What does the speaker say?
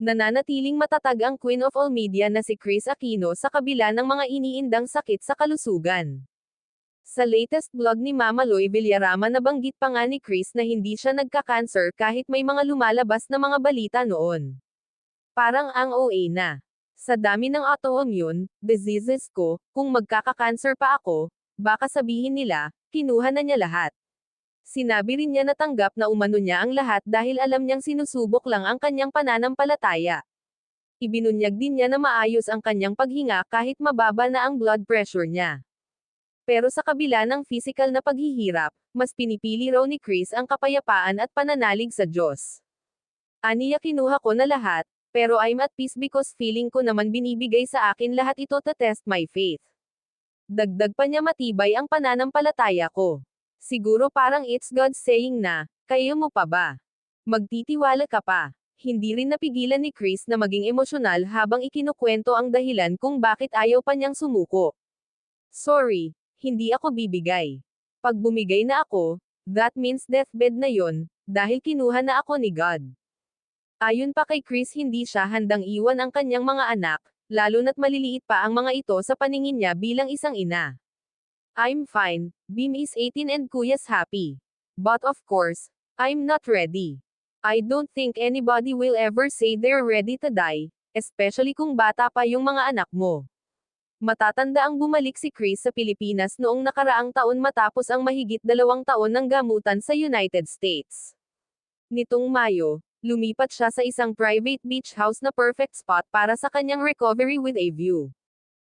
Nananatiling matatag ang Queen of All Media na si Chris Aquino sa kabila ng mga iniindang sakit sa kalusugan. Sa latest vlog ni Mama Loy Villarama nabanggit pa nga ni Chris na hindi siya nagka-cancer kahit may mga lumalabas na mga balita noon. Parang ang OA na. Sa dami ng autoimmune diseases ko, kung magkaka-cancer pa ako, baka sabihin nila, kinuha na niya lahat. Sinabi rin niya na tanggap na umano niya ang lahat dahil alam niyang sinusubok lang ang kanyang pananampalataya. Ibinunyag din niya na maayos ang kanyang paghinga kahit mababa na ang blood pressure niya. Pero sa kabila ng physical na paghihirap, mas pinipili raw ni Chris ang kapayapaan at pananalig sa Diyos. Aniya kinuha ko na lahat, pero I'm at peace because feeling ko naman binibigay sa akin lahat ito to test my faith. Dagdag pa niya matibay ang pananampalataya ko. Siguro parang it's God saying na, kayo mo pa ba? Magtitiwala ka pa. Hindi rin napigilan ni Chris na maging emosyonal habang ikinukwento ang dahilan kung bakit ayaw pa niyang sumuko. Sorry, hindi ako bibigay. Pag bumigay na ako, that means deathbed na yon, dahil kinuha na ako ni God. Ayon pa kay Chris hindi siya handang iwan ang kanyang mga anak, lalo na't maliliit pa ang mga ito sa paningin niya bilang isang ina. I'm fine, Beam is 18 and Kuya's happy. But of course, I'm not ready. I don't think anybody will ever say they're ready to die, especially kung bata pa yung mga anak mo. Matatanda ang bumalik si Chris sa Pilipinas noong nakaraang taon matapos ang mahigit dalawang taon ng gamutan sa United States. Nitong Mayo, lumipat siya sa isang private beach house na perfect spot para sa kanyang recovery with a view.